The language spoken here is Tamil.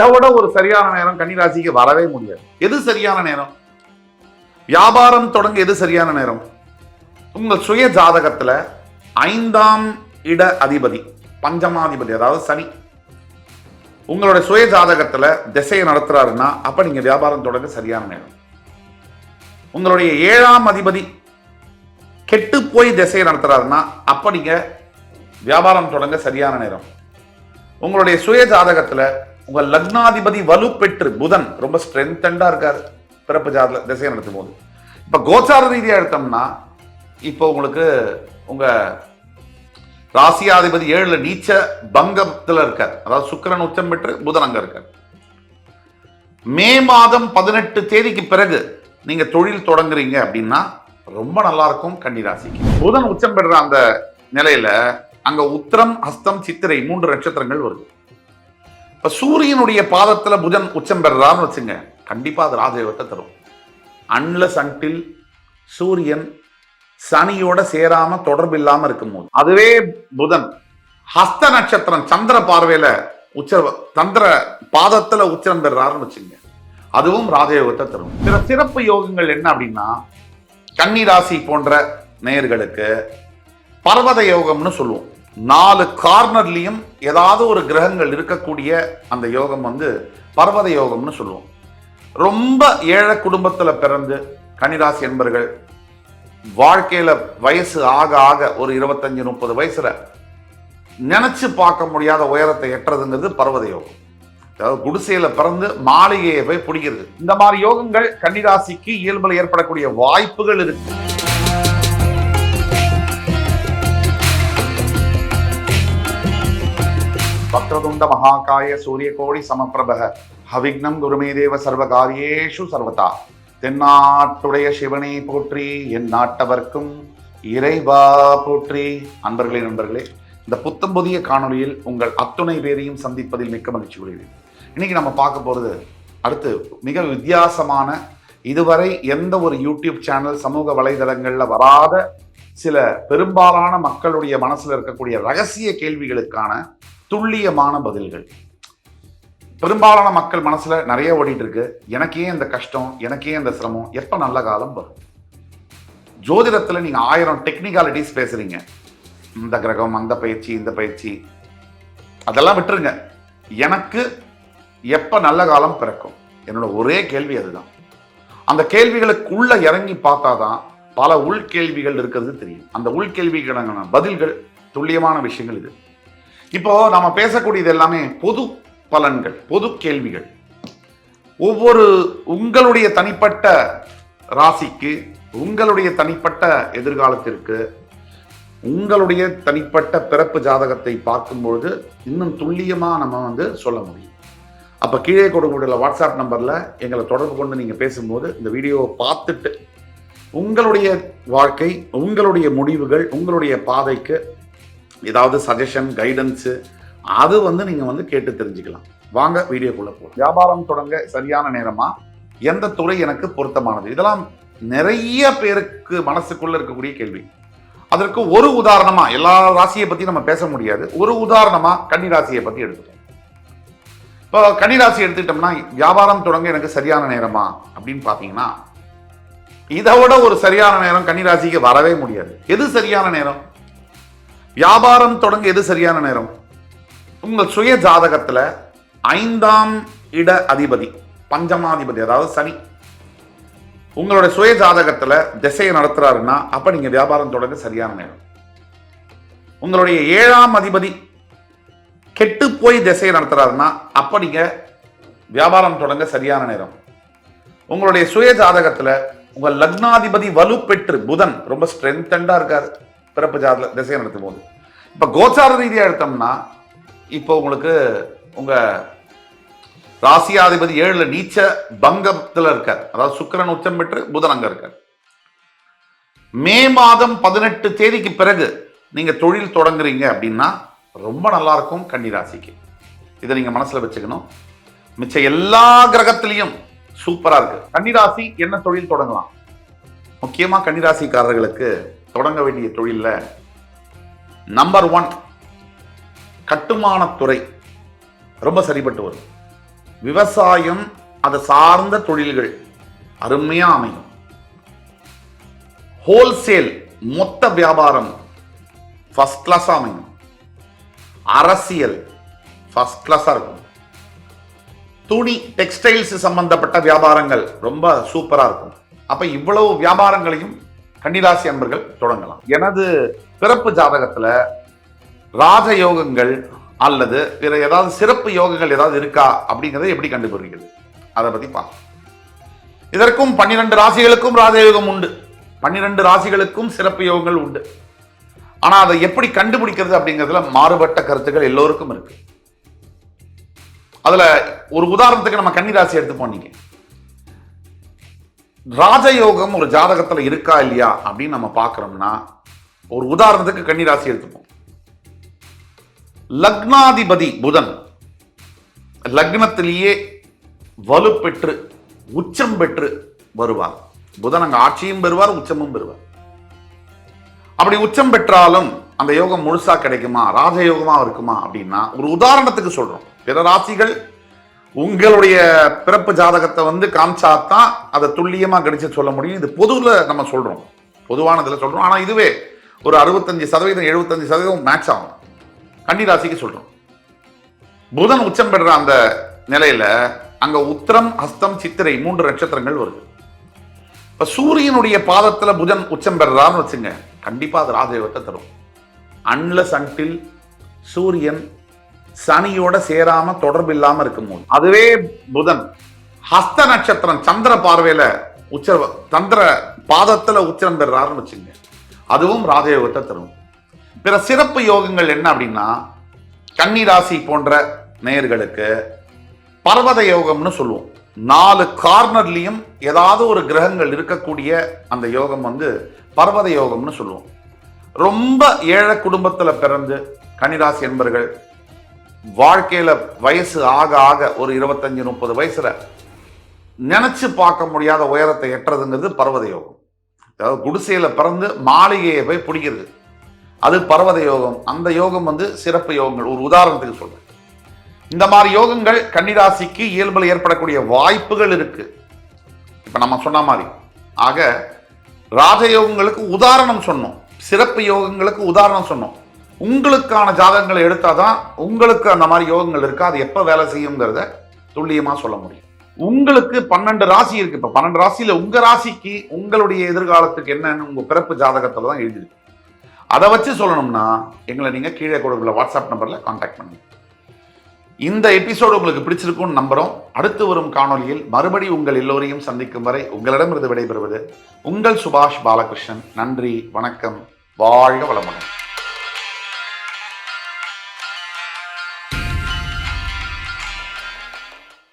இதை விட ஒரு சரியான நேரம் கன்னிராசிக்கு வரவே முடியாது. எது சரியான நேரம்? வியாபாரம் தொடங்க எது சரியான நேரம்? உங்கள் சுய ஜாதகத்துல ஐந்தாம் இட அதிபதி பஞ்சமாதிபதி அதாவது சனி. உங்களுடைய சுய ஜாதகத்துல திசையை நடத்துறாருன்னா அப்ப நீங்க வியாபாரம் தொடங்க சரியான நேரம். உங்களுடைய ஏழாம் அதிபதி கெட்டு போய் திசையை நடத்துறாருன்னா அப்ப நீங்க வியாபாரம் தொடங்க சரியான நேரம். உங்களுடைய சுய ஜாதகத்துல உங்க லக்னாதிபதி வலுப்பெற்று புதன் ரொம்ப ஸ்ட்ரென்தண்டா இருக்காரு. பிறப்பு ஜாதல திசையை நடத்தும் போது. இப்ப கோச்சார ரீதியா எடுத்தோம்னா இப்போ உங்களுக்கு உங்க ராசியாதிபதி ஏழுல நீச்ச பங்கத்துல இருக்கார். அதாவது சுக்கரன் உச்சம் பெற்று புதன் அங்க இருக்கார். மே மாதம் பதினெட்டு தேதிக்கு பிறகு நீங்க தொழில் தொடங்குறீங்க அப்படின்னா ரொம்ப நல்லா இருக்கும் கன்னிராசிக்கு புதன் உச்சம் பெற்ற அந்த நிலையில அங்க உத்திரம் ஹஸ்தம் சித்திரை மூன்று நட்சத்திரங்கள் வருது. இப்ப சூரியனுடைய பாதத்துல புதன் உச்சம் பெறுறான்னு வச்சுங்க கண்டிப்பா அது ராஜயோகத்தை தரும். அன்லஸ் அன்டில் சூரியன் சனியோட சேராம தொடர்பு இல்லாம இருக்கும்போது. அதுவே புதன் ஹஸ்த நட்சத்திரம் சந்திர பார்வையில உச்ச சந்திர பாதத்துல உச்சம் பெறாருன்னு வச்சுங்க அதுவும் ராஜயோகத்தை தரும். சில சிறப்பு யோகங்கள் என்ன அப்படின்னா கன்னி ராசி போன்ற நேயர்களுக்கு பர்வத யோகம்னு சொல்லுவோம். நாலு கார்னர்லையும் ஏதாவது ஒரு கிரகங்கள் இருக்கக்கூடிய அந்த யோகம் வந்து பர்வத யோகம்னு சொல்லுவோம். ரொம்ப ஏழை குடும்பத்தில் பிறந்து கன்னிராசி என்பர்கள் வாழ்க்கையில் வயசு ஆக ஆக ஒரு இருபத்தஞ்சி முப்பது வயசுல நினைச்சு பார்க்க முடியாத உயரத்தை எட்டுறதுங்கிறது பர்வத யோகம். அதாவது குடிசையில பிறந்து மாளிகையை போய் பிடிக்கிறது. இந்த மாதிரி யோகங்கள் கன்னிராசிக்கு இயல்பில் ஏற்படக்கூடிய வாய்ப்புகள் இருக்கு. வக்ரதுண்ட மகாகாய சூரியகோடி சமப்பிரபக ஹவிக்னம் குருமே தேவ சர்வகாரியேஷு சர்வதா தென்னாட்டுடைய சிவனை போற்றி என் நாட்டவர்க்கும் இறைவா போற்றி. அன்பர்களே நண்பர்களே இந்த புத்தம் புதிய காணொளியில் உங்கள் அத்துணை பேரையும் சந்திப்பதில் மிக்க மகிழ்ச்சி கொள்கிறேன். இன்னைக்கு நம்ம பார்க்க போகிறது அடுத்து மிக வித்தியாசமான இதுவரை எந்த ஒரு யூடியூப் சேனல் சமூக வலைதளங்களில் வராத சில பெரும்பாலான மக்களுடைய மனசில் இருக்கக்கூடிய ரகசிய கேள்விகளுக்கான துல்லியமான பதில்கள். பெரும்பாலான மக்கள் மனசுல நிறைய ஓடிட்டு இருக்கு எனக்கே இந்த கஷ்டம் எனக்கே இந்த சிரமம். எப்ப நல்ல காலம் வரும்? ஜோதிடத்துல நீங்க ஆயிரம் டெக்னிக்காலிட்டிஸ் பேசுறீங்க. இந்த கிரகம் அந்த பயிற்சி இந்த பயிற்சி. அதெல்லாம் விட்டுருங்க. எனக்கு எப்ப நல்ல காலம் பிறக்கும்? என்னோட ஒரே கேள்வி அதுதான். அந்த கேள்விகளுக்குள்ள இறங்கி பார்த்தாதான் பல உள்கேள்விகள் இருக்கிறது தெரியும். அந்த உள்கேள்விக்கான பதில்கள் துல்லியமான விஷயங்கள் இது. இப்போ நம்ம பேசக்கூடியது எல்லாமே பொது பலன்கள் பொது கேள்விகள். ஒவ்வொரு உங்களுடைய தனிப்பட்ட ராசிக்கு உங்களுடைய தனிப்பட்ட எதிர்காலத்திற்கு உங்களுடைய தனிப்பட்ட பிறப்பு ஜாதகத்தை பார்க்கும்பொழுது இன்னும் துல்லியமாக நம்ம வந்து சொல்ல முடியும். அப்போ கீழே கொடுக்கக்கூடிய வாட்ஸ்அப் நம்பரில் எங்களை தொடர்பு கொண்டு நீங்கள் பேசும்போது இந்த வீடியோவை பார்த்துட்டு உங்களுடைய வாழ்க்கை உங்களுடைய முடிவுகள் உங்களுடைய பாதைக்கு ஏதாவது சஜஷன் கைடன்ஸு அது வந்து நீங்கள் வந்து கேட்டு தெரிஞ்சுக்கலாம். வாங்க வீடியோக்குள்ளே போகலாம் வியாபாரம் தொடங்க சரியான நேரமா? எந்த துறை எனக்கு பொருத்தமானது? இதெல்லாம் நிறைய பேருக்கு மனசுக்குள்ளே இருக்கக்கூடிய கேள்வி. அதற்கு ஒரு உதாரணமாக எல்லா ராசியை பற்றி நம்ம பேச முடியாது. ஒரு உதாரணமாக கன்னி ராசியை பற்றி எடுத்துட்டோம் இப்போ கன்னி ராசி எடுத்துக்கிட்டோம்னா வியாபாரம் தொடங்க எனக்கு சரியான நேரமா? அப்படின்னு பார்த்தீங்கன்னா இதை விட ஒரு சரியான நேரம் கன்னி ராசிக்கு வரவே முடியாது. எது சரியான நேரம்? வியாபாரம் தொடங்க எது சரியான நேரம். உங்கள் சுய ஜாதகத்துல ஐந்தாம் இட அதிபதி பஞ்சமாதிபதி அதாவது சனி உங்களுடைய சுய ஜாதகத்தில் திசையை நடத்துறாருன்னா அப்போ நீங்க வியாபாரம் தொடங்க சரியான நேரம். உங்களுடைய ஏழாம் அதிபதி கெட்டு போய் திசையை நடத்துறாருன்னா அப்போ நீங்கள் வியாபாரம் தொடங்க சரியான நேரம். உங்களுடைய சுய ஜாதகத்துல உங்கள் லக்னாதிபதி வலுப்பெற்று புதன் ரொம்ப ஸ்ட்ரென்தண்டாக இருக்காரு. பிறப்பு ஜாதத்தில் திசையை நடத்தும் போது. இப்போ கோச்சார ரீதியாக எடுத்தோம்னா இப்போ உங்களுக்கு உங்க ராசியாதிபதி ஏழில் நீச்ச பங்கத்தில் இருக்கார். அதாவது சுக்கரன் உச்சம் பெற்று புதன் அங்கே இருக்கார். மே மாதம் பதினெட்டு தேதிக்கு பிறகு நீங்கள் தொழில் தொடங்குறீங்க அப்படின்னா ரொம்ப நல்லா இருக்கும் கன்னிராசிக்கு. இதை நீங்கள் மனசுல வச்சுக்கணும். மிச்ச எல்லா கிரகத்திலையும் சூப்பராக இருக்குது கன்னிராசி என்ன தொழில் தொடங்கலாம்? முக்கியமாக கன்னிராசிக்காரர்களுக்கு தொடங்க வேண்டிய தொழிலில். நம்பர் ஒன் கட்டுமானத்துறை ரொம்ப சரிப்பட்டு வரும். விவசாயம் அதை சார்ந்த தொழில்கள் அருமையா அமையும். ஹோல்சேல் மொத்த வியாபாரம் ஃபர்ஸ்ட் கிளாஸாக அமையும். அரசியல் ஃபஸ்ட் கிளாஸாக இருக்கும். துணி டெக்ஸ்டைல்ஸ் சம்பந்தப்பட்ட வியாபாரங்கள் ரொம்ப சூப்பரா இருக்கும். அப்ப இவ்வளவு வியாபாரங்களையும் கன்னிராசி அன்பர்கள் தொடங்கலாம். எனது பிறப்பு ஜாதகத்துல ராஜயோகங்கள் அல்லது பிற ஏதாவது சிறப்பு யோகங்கள் ஏதாவது இருக்கா அப்படிங்கிறத எப்படி கண்டுபிடிக்கிறது? அதை பத்தி பா இதற்கும் பன்னிரண்டு ராசிகளுக்கும் ராஜயோகம் உண்டு. பன்னிரண்டு ராசிகளுக்கும் சிறப்பு யோகங்கள் உண்டு. ஆனா அதை எப்படி கண்டுபிடிக்கிறது அப்படிங்கிறதுல மாறுபட்ட கருத்துக்கள் எல்லோருக்கும் இருக்கு. அதுல ஒரு உதாரணத்துக்கு நம்ம கன்னிராசி எடுத்து போனீங்க ராஜயோகம் ஒரு ஜாதகத்துல இருக்கா இல்லையா அப்படின்னு நம்ம பார்க்குறோம்னா ஒரு உதாரணத்துக்கு கன்னிராசி எடுத்துப்போம். லக்னாதிபதி புதன் லக்னத்திலேயே வலுப்பெற்று உச்சம் பெற்று வருவார். புதன் அங்க ஆட்சியும் பெறுவார் உச்சமும் பெறுவார். அப்படி உச்சம் பெற்றாலும் அந்த யோகம் முழுசா கிடைக்குமா ராஜயோகமாக இருக்குமா அப்படின்னா ஒரு உதாரணத்துக்கு சொல்றோம். பிற ராசிகள் உங்களுடைய பிறப்பு ஜாதகத்தை வந்து காமிச்சாதான் அதை துல்லியமாக கடிச்சு சொல்ல முடியும். இது பொதுவில் நம்ம சொல்கிறோம் பொதுவானதில் சொல்கிறோம் ஆனால் இதுவே ஒரு அறுபத்தஞ்சு சதவீதம் எழுபத்தஞ்சு சதவீதம் மேட்ச் ஆகும். கன்னி ராசிக்கு சொல்கிறோம் புதன் உச்சம் பெறுற அந்த நிலையில் அங்கே உத்திரம் ஹஸ்தம் சித்திரை மூன்று நட்சத்திரங்கள் வருது. இப்போ சூரியனுடைய பாதத்தில் புதன் உச்சம் பெறுறான்னு வச்சுங்க கண்டிப்பாக அது ராஜயோகத்தை தரும். அன்லஸ் அன்டில் சூரியன் சனியோட சேராம தொடர்பு இல்லாம இருக்கும்போது. அதுவே புதன். ஹஸ்த நட்சத்திரம் சந்திர பார்வையில உச்ச சந்திர பாதத்துல உச்சரம் பெறாருன்னு வச்சுங்க அதுவும் ராஜயோகத்தை தரும். பிற சிறப்பு யோகங்கள் என்ன அப்படின்னா கன்னி ராசி போன்ற நேயர்களுக்கு பர்வத யோகம்னு சொல்லுவோம். நாலு கார்னர்லயும் ஏதாவது ஒரு கிரகங்கள் இருக்கக்கூடிய அந்த யோகம் வந்து பர்வத யோகம்னு சொல்லுவோம். ரொம்ப ஏழை குடும்பத்தில் பிறந்து கன்னிராசி என்பர்கள் வாழ்க்கையில் வயசு ஆக ஆக ஒரு இருபத்தஞ்சி முப்பது வயசில் நினச்சி பார்க்க முடியாத உயரத்தை எட்டுறதுங்கிறது பர்வத யோகம் அதாவது குடிசையில் பிறந்து மாளிகையை போய் பிடிக்கிறது. அது பர்வத யோகம் அந்த யோகம் வந்து சிறப்பு யோகங்கள். ஒரு உதாரணத்துக்கு சொல்கிறேன் இந்த மாதிரி யோகங்கள் கன்னிராசிக்கு இயல்பில் ஏற்படக்கூடிய வாய்ப்புகள் இருக்குது இப்போ நம்ம சொன்ன மாதிரி. ஆக ராஜயோகங்களுக்கு உதாரணம் சொன்னோம். சிறப்பு யோகங்களுக்கு உதாரணம் சொன்னோம். உங்களுக்கான ஜாதகங்களை எடுத்தால் தான் உங்களுக்கு அந்த மாதிரி யோகங்கள் இருக்கா? அது எப்போ வேலை செய்யுங்கிறத துல்லியமாக சொல்ல முடியும். உங்களுக்கு பன்னெண்டு ராசி இருக்கு. இப்போ பன்னெண்டு ராசியில் உங்கள் ராசிக்கு உங்களுடைய எதிர்காலத்துக்கு என்னன்னு உங்கள் பிறப்பு ஜாதகத்தில் தான் எழுதிருக்கு அதை வச்சு சொல்லணும்னா எங்களை நீங்கள் கீழே கொடுக்குற வாட்ஸ்அப் நம்பரில் காண்டாக்ட் பண்ணுங்க. இந்த எபிசோடு உங்களுக்கு பிடிச்சிருக்கும்னு நம்புகிறோம் அடுத்து வரும் காணொலியில் மறுபடி உங்கள் எல்லோரையும் சந்திக்கும் வரை உங்களிடமிருந்து விடைபெறுவது உங்கள் சுபாஷ் பாலகிருஷ்ணன். நன்றி வணக்கம். வாழ்க வளமுடன்.